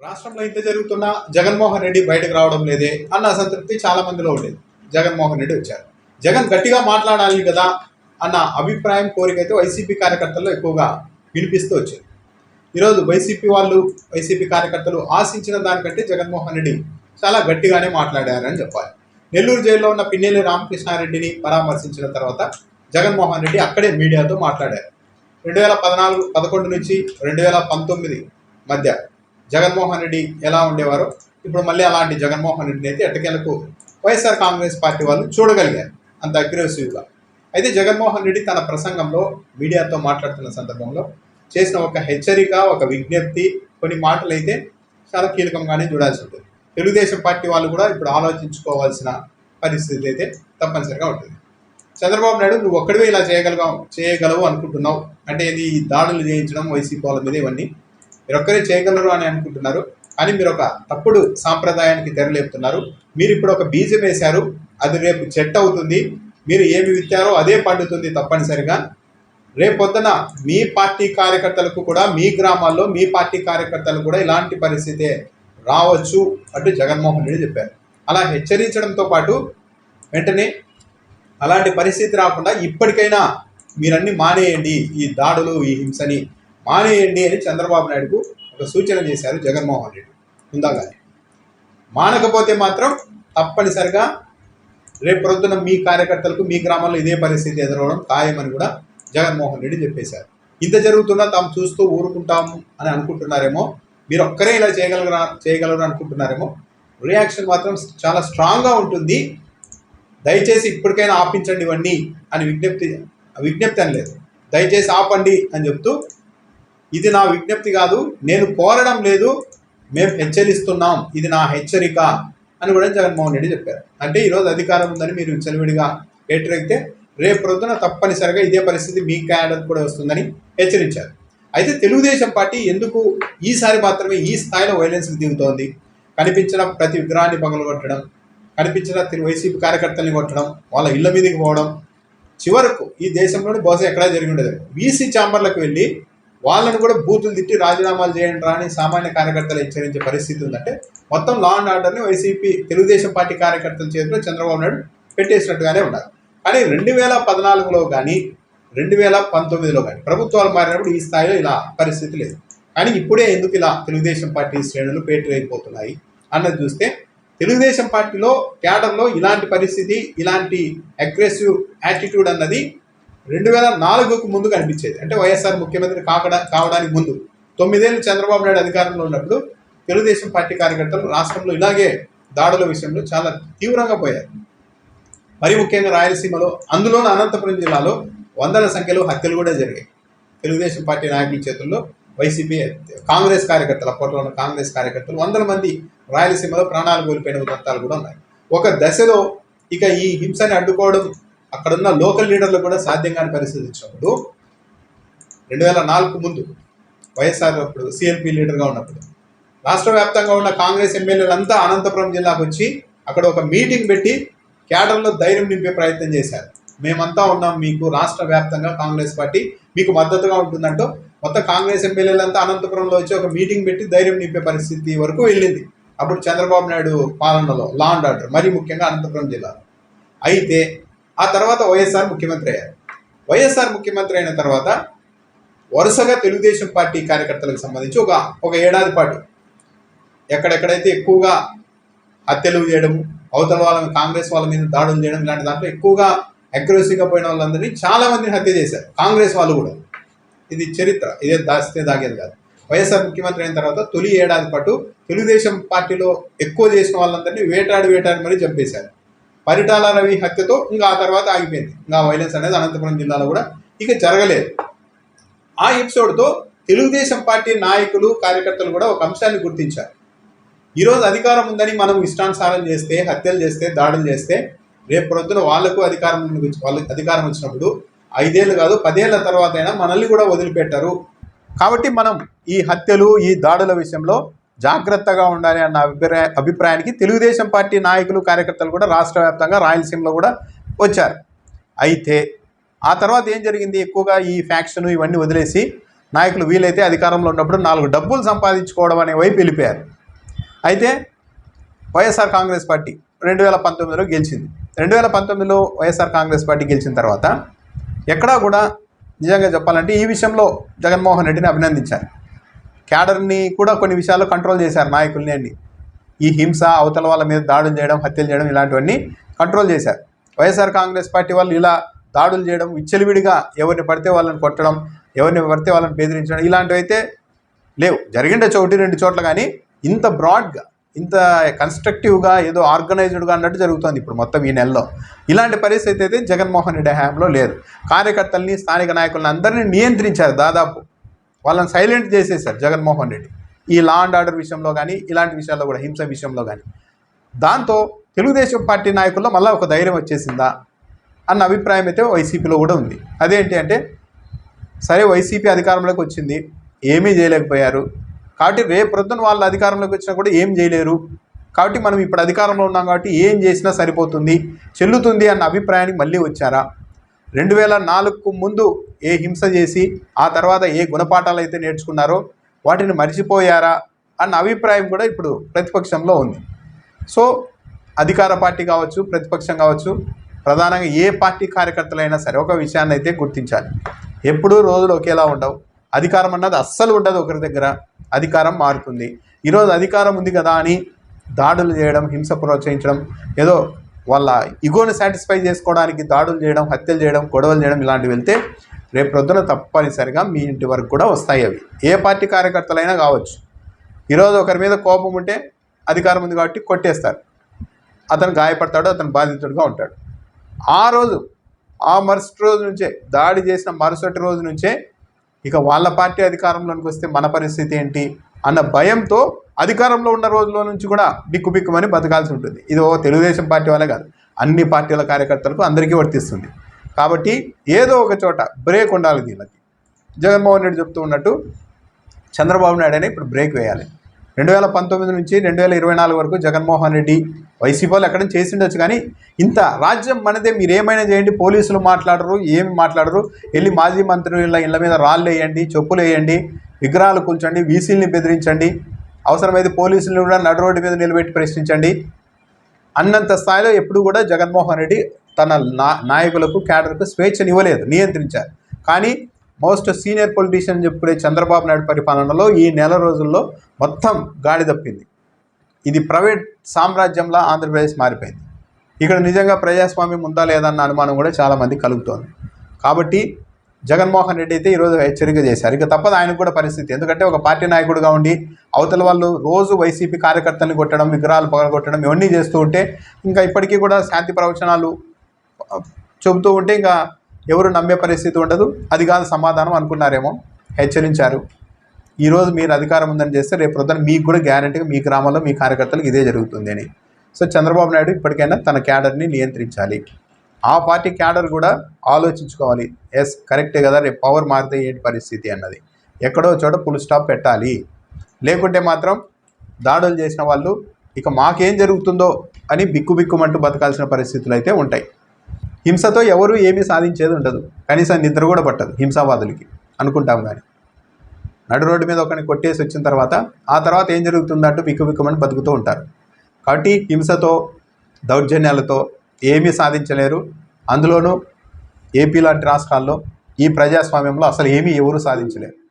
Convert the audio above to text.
రాష్ట్రంలో ఇంత జరుగుతున్న జగన్మోహన్ రెడ్డి బయటకు రావడం లేదే అన్న అసంతృప్తి చాలా మందిలో ఉండేది. జగన్మోహన్ రెడ్డి వచ్చారు. జగన్ గట్టిగా మాట్లాడాలి కదా అన్న అభిప్రాయం కోరిక అయితే వైసీపీ కార్యకర్తల్లో ఎక్కువగా వినిపిస్తూ వచ్చింది. ఈరోజు వైసీపీ వాళ్ళు వైసీపీ కార్యకర్తలు ఆశించిన దానికంటే జగన్మోహన్ రెడ్డి చాలా గట్టిగానే మాట్లాడారని చెప్పాలి. నెల్లూరు జైల్లో ఉన్న పిన్నెల్లి రామకృష్ణారెడ్డిని పరామర్శించిన తర్వాత జగన్మోహన్ రెడ్డి అక్కడే మీడియాతో మాట్లాడారు. రెండు వేల పద్నాలుగు పదకొండు నుంచి రెండు వేల పంతొమ్మిది మధ్య జగన్మోహన్ రెడ్డి ఎలా ఉండేవారో? ఇప్పుడు మళ్ళీ అలాంటి జగన్మోహన్ రెడ్డిని అయితే ఎట్టకేలకు వైఎస్ఆర్ కాంగ్రెస్ పార్టీ వాళ్ళు చూడగలిగారు అంత అగ్రెసివ్గా. అయితే జగన్మోహన్ రెడ్డి తన ప్రసంగంలో మీడియాతో మాట్లాడుతున్న సందర్భంలో చేసిన ఒక హెచ్చరిక ఒక విజ్ఞప్తి కొన్ని మాటలు అయితే చాలా కీలకంగానే చూడాల్సి ఉంటుంది. తెలుగుదేశం పార్టీ వాళ్ళు కూడా ఇప్పుడు ఆలోచించుకోవాల్సిన పరిస్థితి అయితే తప్పనిసరిగా ఉంటుంది. చంద్రబాబు నాయుడు నువ్వు ఒక్కడివే ఇలా చేయగలగా చేయగలవు అనుకుంటున్నావు? అంటే ఇది దాడులు చేయించడం వైసీపీ వాళ్ళ మీద ఇవన్నీ? మీరు ఒక్కరే చేయగలరు అని అనుకుంటున్నారు. కానీ మీరు ఒక తప్పుడు సాంప్రదాయానికి తెరలేపుతున్నారు. మీరు ఇప్పుడు ఒక బీజం వేశారు అది రేపు చెట్టు అవుతుంది మీరు ఏమి విత్తారో అదే పండుతుంది తప్పనిసరిగా. రేపొద్దున మీ పార్టీ కార్యకర్తలకు కూడా మీ గ్రామాల్లో మీ పార్టీ కార్యకర్తలు కూడా ఇలాంటి పరిస్థితే రావచ్చు అంటూ జగన్మోహన్ రెడ్డి చెప్పారు. అలా హెచ్చరించడంతో పాటు వెంటనే అలాంటి పరిస్థితి రాకుండా ఇప్పటికైనా మీరన్నీ మానేయండి. ఈ దాడులు ఈ హింసని మానేయండి అని చంద్రబాబు నాయుడుకు ఒక సూచన చేశారు జగన్మోహన్ రెడ్డి ఉందాగానే మానకపోతే మాత్రం తప్పనిసరిగా రేపు ప్రొద్దున మీ కార్యకర్తలకు మీ గ్రామంలో ఇదే పరిస్థితి ఎదురవడం ఖాయమని కూడా జగన్మోహన్ రెడ్డి చెప్పేశారు. ఇంత జరుగుతున్నా తాము చూస్తూ ఊరుకుంటాము అని అనుకుంటున్నారేమో మీరు ఒక్కరే ఇలా చేయగలరా చేయగలరు అనుకుంటున్నారేమో రియాక్షన్ మాత్రం చాలా స్ట్రాంగ్గా ఉంటుంది. దయచేసి ఇప్పటికైనా ఆపించండి ఇవన్నీ అని విజ్ఞప్తి విజ్ఞప్తి అని లేదు దయచేసి ఆపండి అని చెప్తూ ఇది నా విజ్ఞప్తి కాదు నేను కోరడం లేదు మేము హెచ్చరిస్తున్నాం ఇది నా హెచ్చరిక అని కూడా జగన్మోహన్ రెడ్డి చెప్పారు. అంటే ఈరోజు అధికారం ఉందని మీరు విచ్చలవిడిగా ఏటరైతే రేపు ప్రొద్దున తప్పనిసరిగా ఇదే పరిస్థితి మీ క్యాడర్ కూడా వస్తుందని హెచ్చరించారు. అయితే తెలుగుదేశం పార్టీ ఎందుకు ఈసారి మాత్రమే ఈ స్థాయిలో వైలెన్స్కి దిగుతోంది? కనిపించిన ప్రతి విగ్రహాన్ని పగలగొట్టడం కనిపించిన వైసీపీ కార్యకర్తల్ని కొట్టడం వాళ్ళ ఇళ్ళ మీదకి పోవడం చివరకు ఈ దేశంలోని బహుశా ఎక్కడా జరిగి ఉండదు వీసీ ఛాంబర్లకు వెళ్ళి వాళ్ళని కూడా బూతులు తిట్టి రాజీనామాలు చేయండి రా అని సామాన్య కార్యకర్తలు హెచ్చరించే పరిస్థితి ఉందంటే మొత్తం లా అండ్ ఆర్డర్ని వైసీపీ తెలుగుదేశం పార్టీ కార్యకర్తల చేతిలో చంద్రబాబు నాయుడు పెట్టేసినట్టుగానే ఉన్నారు. కానీ రెండు వేల పద్నాలుగులో కానీ రెండు వేల పంతొమ్మిదిలో కానీ ప్రభుత్వాలు మారినప్పుడు ఈ స్థాయిలో ఇలా పరిస్థితి లేదు. కానీ ఇప్పుడే ఎందుకు ఇలా తెలుగుదేశం పార్టీ శ్రేణులు పేటరైపోతున్నాయి అన్నది చూస్తే తెలుగుదేశం పార్టీలో క్యాడర్లో ఇలాంటి పరిస్థితి ఇలాంటి అగ్రెసివ్ యాటిట్యూడ్ అన్నది రెండు వేల నాలుగుకు ముందు కనిపించేది అంటే వైఎస్ఆర్ ముఖ్యమంత్రి కాకడా కావడానికి ముందు. తొమ్మిదేళ్ళు చంద్రబాబు నాయుడు అధికారంలో ఉన్నప్పుడు తెలుగుదేశం పార్టీ కార్యకర్తలు రాష్ట్రంలో ఇలాగే దాడుల విషయంలో చాలా తీవ్రంగా పోయారు. మరి ముఖ్యంగా రాయలసీమలో అందులోనూ అనంతపురం జిల్లాలో వందల సంఖ్యలో హత్యలు కూడా జరిగాయి. తెలుగుదేశం పార్టీ నాయకుల చేతుల్లో వైసీపీ కాంగ్రెస్ కార్యకర్తలు అప్పట్లో ఉన్న కాంగ్రెస్ కార్యకర్తలు వందల మంది రాయలసీమలో ప్రాణాలు కోల్పోయిన ఉదంతాలు కూడా ఉన్నాయి. ఒక దశలో ఇక ఈ హింసని అడ్డుకోవడం అక్కడున్న లోకల్ లీడర్లు కూడా సాధ్యం కాని పరిస్థితి వచ్చినప్పుడు రెండు వేల నాలుగు ముందు వైఎస్ఆర్ అప్పుడు సిఎల్పి లీడర్గా ఉన్నప్పుడు రాష్ట్ర వ్యాప్తంగా ఉన్న కాంగ్రెస్ ఎమ్మెల్యేలంతా అనంతపురం జిల్లాకు వచ్చి అక్కడ ఒక మీటింగ్ పెట్టి క్యాడర్లో ధైర్యం నింపే ప్రయత్నం చేశారు. మేమంతా ఉన్నాం మీకు రాష్ట్ర వ్యాప్తంగా కాంగ్రెస్ పార్టీ మీకు మద్దతుగా ఉంటుందంటూ మొత్తం కాంగ్రెస్ ఎమ్మెల్యేలంతా అనంతపురంలో వచ్చి ఒక మీటింగ్ పెట్టి ధైర్యం నింపే పరిస్థితి వరకు వెళ్ళింది. అప్పుడు చంద్రబాబు నాయుడు పాలనలో లా అండ్ ఆర్డర్ మరీ ముఖ్యంగా అనంతపురం జిల్లాలో. అయితే ఆ తర్వాత వైఎస్ఆర్ ముఖ్యమంత్రి అయ్యారు. వైఎస్ఆర్ ముఖ్యమంత్రి అయిన తర్వాత వరుసగా తెలుగుదేశం పార్టీ కార్యకర్తలకు సంబంధించి ఒక ఒక ఏడాది పాటు ఎక్కడెక్కడైతే ఎక్కువగా హత్యలు చేయడం అవతల వాళ్ళని కాంగ్రెస్ వాళ్ళ మీద దాడులు చేయడం ఇలాంటి దాంట్లో ఎక్కువగా అగ్రెసివ్గా పోయిన వాళ్ళందరినీ చాలా మందిని హత్య చేశారు. కాంగ్రెస్ వాళ్ళు కూడా. ఇది చరిత్ర. ఇదే దాస్తే దాగేది కాదు. వైఎస్ఆర్ ముఖ్యమంత్రి అయిన తర్వాత తొలి ఏడాది పాటు తెలుగుదేశం పార్టీలో ఎక్కువ చేసిన వాళ్ళందరినీ వేటాడి వేటాడి మరీ చంపేశారు. పరిటాల రవి హత్యతో ఇంకా ఆ తర్వాత ఆగిపోయింది. ఇంకా వైలెన్స్ అనేది అనంతపురం జిల్లాలో కూడా ఇక జరగలేదు. ఆ ఎపిసోడ్తో తెలుగుదేశం పార్టీ నాయకులు కార్యకర్తలు కూడా ఒక అంశాన్ని గుర్తించారు. ఈరోజు అధికారం ఉందని మనం ఇష్టానుసారం చేస్తే హత్యలు చేస్తే దాడులు చేస్తే రేపు ప్రొద్దున వాళ్ళకు అధికారం వాళ్ళకి అధికారం వచ్చినప్పుడు ఐదేళ్ళు కాదు పదేళ్ళ తర్వాత అయినా మనల్ని కూడా వదిలిపెట్టారు. కాబట్టి మనం ఈ హత్యలు ఈ దాడుల విషయంలో జాగ్రత్తగా ఉండాలి అన్న అభిప్రాయ అభిప్రాయానికి తెలుగుదేశం పార్టీ నాయకులు కార్యకర్తలు కూడా రాష్ట్ర వ్యాప్తంగా రాయలసీమలో కూడా వచ్చారు. అయితే ఆ తర్వాత ఏం జరిగింది? ఎక్కువగా ఈ ఫ్యాక్షన్ ఇవన్నీ వదిలేసి నాయకులు వీలైతే అధికారంలో ఉన్నప్పుడు నాలుగు డబ్బులు సంపాదించుకోవడం అనే వైపు వెళ్ళిపోయారు. అయితే వైఎస్ఆర్ కాంగ్రెస్ పార్టీ రెండు వేల పంతొమ్మిదిలో గెలిచింది. రెండు వేల పంతొమ్మిదిలో వైఎస్ఆర్ కాంగ్రెస్ పార్టీ గెలిచిన తర్వాత ఎక్కడా కూడా నిజంగా చెప్పాలంటే ఈ విషయంలో జగన్మోహన్ రెడ్డిని అభినందించారు. క్యాడర్ని కూడా కొన్ని విషయాల్లో కంట్రోల్ చేశారు నాయకుల్ని అన్ని ఈ హింస అవతల వాళ్ళ మీద దాడులు చేయడం హత్యలు చేయడం ఇలాంటివన్నీ కంట్రోల్ చేశారు. వైఎస్ఆర్ కాంగ్రెస్ పార్టీ వాళ్ళు ఇలా దాడులు చేయడం విచ్చలివిడిగా ఎవరిని పడితే వాళ్ళని కొట్టడం ఎవరిని పడితే వాళ్ళని బెదిరించడం ఇలాంటివి అయితే లేవు. జరిగిండే చోటి రెండు చోట్ల కానీ ఇంత బ్రాడ్గా ఇంత కన్స్ట్రక్టివ్గా ఏదో ఆర్గనైజ్డ్గా అన్నట్టు జరుగుతుంది ఇప్పుడు మొత్తం ఈ నెలలో. ఇలాంటి పరిస్థితి అయితే జగన్మోహన్ రెడ్డి హయాంలో లేదు. కార్యకర్తల్ని స్థానిక నాయకులను అందరినీ నియంత్రించారు దాదాపు వాళ్ళని సైలెంట్ చేసేసారు జగన్మోహన్ రెడ్డి. ఈ లా అండ్ ఆర్డర్ విషయంలో కానీ ఇలాంటి విషయాల్లో కూడా హింస విషయంలో కానీ దాంతో తెలుగుదేశం పార్టీ నాయకుల్లో మళ్ళీ ఒక ధైర్యం వచ్చేసిందా అన్న అభిప్రాయం అయితే వైసీపీలో కూడా ఉంది. అదేంటి అంటే సరే వైసీపీ అధికారంలోకి వచ్చింది ఏమీ చేయలేకపోయారు. కాబట్టి రేపు ప్రొద్దున వాళ్ళు అధికారంలోకి వచ్చినా కూడా ఏం చేయలేరు. కాబట్టి మనం ఇప్పుడు అధికారంలో ఉన్నాం కాబట్టి ఏం చేసినా సరిపోతుంది చెల్లుతుంది అన్న అభిప్రాయానికి మళ్ళీ వచ్చారా? రెండు వేల నాలుగుకు ముందు ఏ హింస చేసి ఆ తర్వాత ఏ గుణపాఠాలు అయితే నేర్చుకున్నారో వాటిని మర్చిపోయారా అన్న అభిప్రాయం కూడా ఇప్పుడు ప్రతిపక్షంలో ఉంది. సో అధికార పార్టీ కావచ్చు ప్రతిపక్షం కావచ్చు ప్రధానంగా ఏ పార్టీ కార్యకర్తలైనా సరే ఒక విషయాన్ని అయితే గుర్తించాలి. ఎప్పుడూ రోజులు ఒకేలా ఉండవు. అధికారం అన్నది అస్సలు ఉండదు ఒకరి దగ్గర. అధికారం మారుతుంది. ఈరోజు అధికారం ఉంది కదా అని దాడులు చేయడం హింస ప్రోత్సహించడం ఏదో వాళ్ళ ఇగోని సాటిస్ఫై చేసుకోవడానికి దాడులు చేయడం హత్యలు చేయడం గొడవలు చేయడం ఇలాంటివి వెళ్తే రేపు ప్రొద్దున తప్పనిసరిగా మీ ఇంటి వరకు కూడా వస్తాయి అవి. ఏ పార్టీ కార్యకర్తలైనా కావచ్చు. ఈరోజు ఒకరి మీద కోపం ఉంటే అధికారం ఉంది కాబట్టి కొట్టేస్తారు. అతను గాయపడతాడు అతను బాధితుడిగా ఉంటాడు. ఆ రోజు ఆ మరుసటి రోజు నుంచే దాడి చేసిన మరుసటి రోజు నుంచే ఇక వాళ్ళ పార్టీ అధికారంలోకి వస్తే మన పరిస్థితి ఏంటి అన్న భయంతో అధికారంలో ఉన్న రోజుల నుంచి కూడా బిక్కు బిక్కుమని బతకాల్సి ఉంటుంది. ఇది ఓ తెలుగుదేశం పార్టీ వాళ్ళే కాదు. అన్ని పార్టీల కార్యకర్తలకు అందరికీ వర్తిస్తుంది. కాబట్టి ఏదో ఒక చోట బ్రేక్ ఉండాలి దీనికి. జగన్మోహన్ రెడ్డి చెప్తూ ఉన్నట్టు చంద్రబాబు నాయుడు అనే ఇప్పుడు బ్రేక్ వేయాలి. రెండు వేల పంతొమ్మిది నుంచి రెండు వేల ఇరవై నాలుగు వరకు జగన్మోహన్ రెడ్డి వైసీపీ వాళ్ళు ఎక్కడ చేసి ఉండొచ్చు కానీ ఇంత రాజ్యం మనదే మీరు ఏమైనా చేయండి పోలీసులు మాట్లాడరు ఏమి మాట్లాడరు వెళ్ళి మాజీ మంత్రుల ఇళ్ళ మీద రాళ్ళు వేయండి చెప్పులు వేయండి విగ్రహాలు కూల్చండి వీసీల్ని బెదిరించండి అవసరమైతే పోలీసులను కూడా నడు రోడ్డు మీద నిలబెట్టి ప్రశ్నించండి. అన్నంత స్థాయిలో ఎప్పుడు కూడా జగన్మోహన్ రెడ్డి తన నా నాయకులకు క్యాడర్కు స్వేచ్ఛనివ్వలేదు నియంత్రించారు. కానీ మోస్ట్ సీనియర్ పొలిటీషియన్ చెప్పుకునే చంద్రబాబు నాయుడు పరిపాలనలో ఈ నెల రోజుల్లో మొత్తం గాడి తప్పింది. ఇది ప్రైవేట్ సామ్రాజ్యంలా ఆంధ్రప్రదేశ్ మారిపోయింది. ఇక్కడ నిజంగా ప్రజాస్వామ్యం ఉందా లేదన్న అనుమానం కూడా చాలామంది కలుగుతోంది. కాబట్టి జగన్మోహన్ రెడ్డి అయితే ఈరోజు హెచ్చరిక చేశారు. ఇక తప్పదు ఆయనకు కూడా పరిస్థితి. ఎందుకంటే ఒక పార్టీ నాయకుడిగా ఉండి అవతల వాళ్ళు రోజు వైసీపీ కార్యకర్తల్ని కొట్టడం విగ్రహాలు పగలగొట్టడం ఇవన్నీ చేస్తూ ఉంటే ఇంకా ఇప్పటికీ కూడా శాంతి ప్రవచనాలు చెబుతూ ఉంటే ఇంకా ఎవరు నమ్మే పరిస్థితి ఉండదు. అది కాదు సమాధానం అనుకున్నారేమో హెచ్చరించారు. ఈరోజు మీరు అధికారం ఉందని చేస్తే రేపు ప్రొద్దున మీకు కూడా గ్యారంటీగా మీ గ్రామంలో మీ కార్యకర్తలకు ఇదే జరుగుతుంది అని. సో చంద్రబాబు నాయుడు ఇప్పటికైనా తన క్యాడర్ని నియంత్రించాలి. ఆ పార్టీ క్యాడర్ కూడా ఆలోచించుకోవాలి. ఎస్ కరెక్టే కదా రేపు పవర్ మారితే ఏంటి పరిస్థితి అన్నది. ఎక్కడో చోట ఫుల్ స్టాప్ పెట్టాలి. లేకుంటే మాత్రం దాడులు చేసిన వాళ్ళు ఇక మాకేం జరుగుతుందో అని బిక్కు బిక్కుమంటూ బతకాల్సిన పరిస్థితులు అయితే ఉంటాయి. హింసతో ఎవరు ఏమీ సాధించేది ఉండదు. కనీసం నిద్ర కూడా పట్టదు హింసావాదులకి. అనుకుంటాం కానీ నడు రోడ్డు మీద ఒకరిని కొట్టేసి వచ్చిన తర్వాత ఆ తర్వాత ఏం జరుగుతుందంటూ బిక్కు బిక్కుమని బతుకుతూ ఉంటారు. కాబట్టి హింసతో దౌర్జన్యాలతో ఏమీ సాధించలేరు. అందులోనూ ఏపీ లాంటి రాష్ట్రాల్లో ఈ ప్రజాస్వామ్యంలో అసలు ఏమీ ఎవరు సాధించలేరు.